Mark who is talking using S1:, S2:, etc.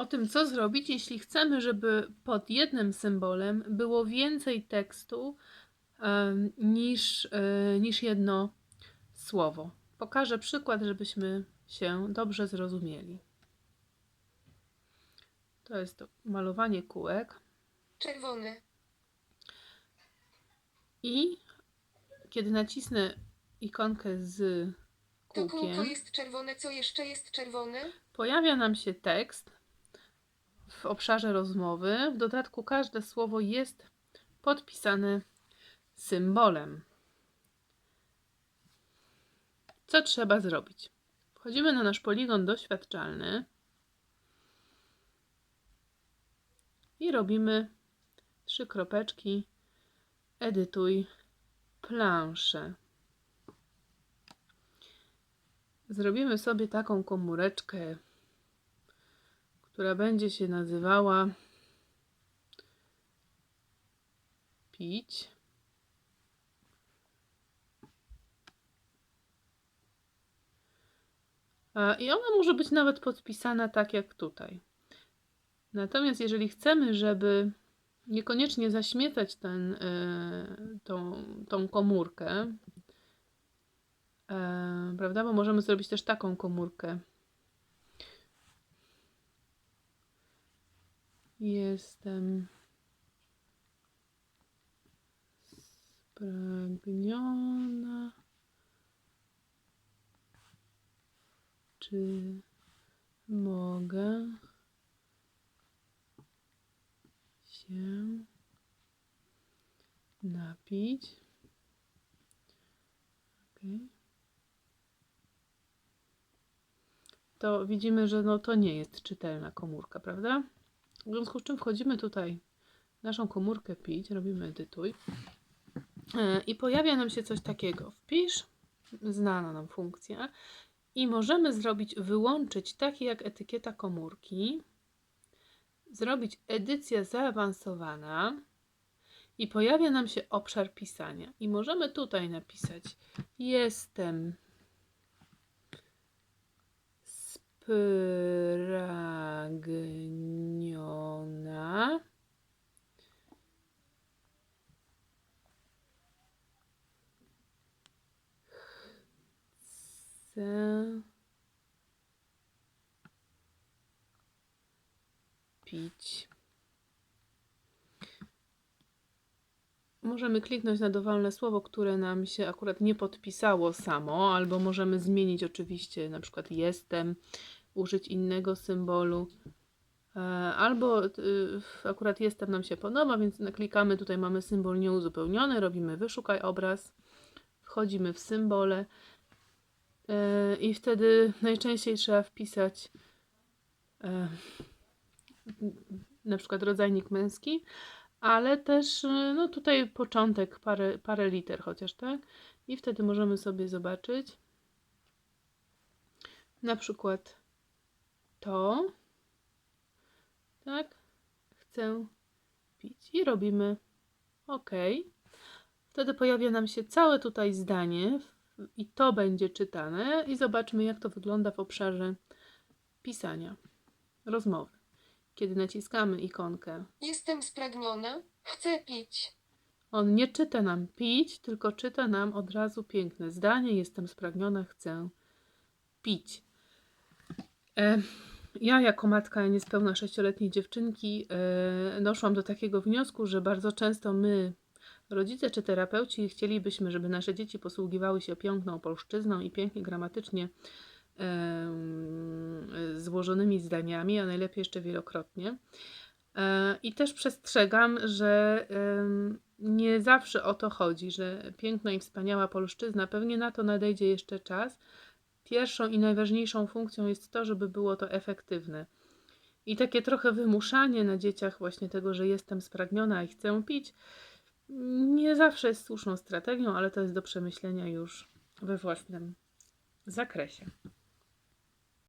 S1: o tym, co zrobić, jeśli chcemy, żeby pod jednym symbolem było więcej tekstu niż, e, niż jedno słowo. Pokażę przykład, żebyśmy się dobrze zrozumieli. To jest to malowanie kółek.
S2: Czerwony.
S1: I kiedy nacisnę ikonkę z
S2: To kółko
S1: kółkiem,
S2: jest czerwone. Co jeszcze jest czerwone?
S1: pojawia nam się tekst w obszarze rozmowy. W dodatku każde słowo jest podpisane symbolem. Co trzeba zrobić? Wchodzimy na nasz poligon doświadczalny i robimy trzy kropeczki. Edytuj planszę. Zrobimy sobie taką komóreczkę, która będzie się nazywała pić. I ona może być nawet podpisana tak jak tutaj. Natomiast jeżeli chcemy, żeby niekoniecznie zaśmiecać ten, y, tą, tą komórkę, e, prawda? Bo możemy zrobić też taką komórkę. Jestem spragniona. Czy mogę się napić? Okay. To widzimy, że no to nie jest czytelna komórka, prawda? W związku z czym wchodzimy tutaj w naszą komórkę pić, robimy edytuj e, i pojawia nam się coś takiego. Wpisz, znana nam funkcja i możemy zrobić, wyłączyć takie jak etykieta komórki, zrobić edycja zaawansowana i pojawia nam się obszar pisania. I możemy tutaj napisać jestem spragniona chcę pić. Możemy kliknąć na dowolne słowo, które nam się akurat nie podpisało samo, albo możemy zmienić oczywiście na przykład jestem, użyć innego symbolu. E, Albo y, akurat jestem nam się podoba, więc naklikamy, tutaj mamy symbol nieuzupełniony, robimy wyszukaj obraz, wchodzimy w symbole e, i wtedy najczęściej trzeba wpisać e, na przykład rodzajnik męski, ale też y, no tutaj początek, parę, parę liter chociaż, tak? I wtedy możemy sobie zobaczyć na przykład to, tak? Chcę pić i robimy OK. Wtedy pojawia nam się całe tutaj zdanie i to będzie czytane i zobaczmy jak to wygląda w obszarze pisania, rozmowy. Kiedy naciskamy ikonkę
S2: Jestem spragniona. Chcę pić.
S1: On nie czyta nam pić, tylko czyta nam od razu piękne zdanie. Jestem spragniona, chcę pić. E, ja, jako matka niespełna sześcioletniej dziewczynki, e, doszłam do takiego wniosku, że bardzo często my, rodzice czy terapeuci, chcielibyśmy, żeby nasze dzieci posługiwały się piękną polszczyzną i pięknie gramatycznie złożonymi zdaniami, a najlepiej jeszcze wielokrotnie. E, I też przestrzegam, że nie zawsze o to chodzi, że piękna i wspaniała polszczyzna, pewnie na to nadejdzie jeszcze czas. Pierwszą i najważniejszą funkcją jest to, żeby było to efektywne. I takie trochę wymuszanie na dzieciach właśnie tego, że jestem spragniona i chcę pić, nie zawsze jest słuszną strategią, ale to jest do przemyślenia już we własnym zakresie.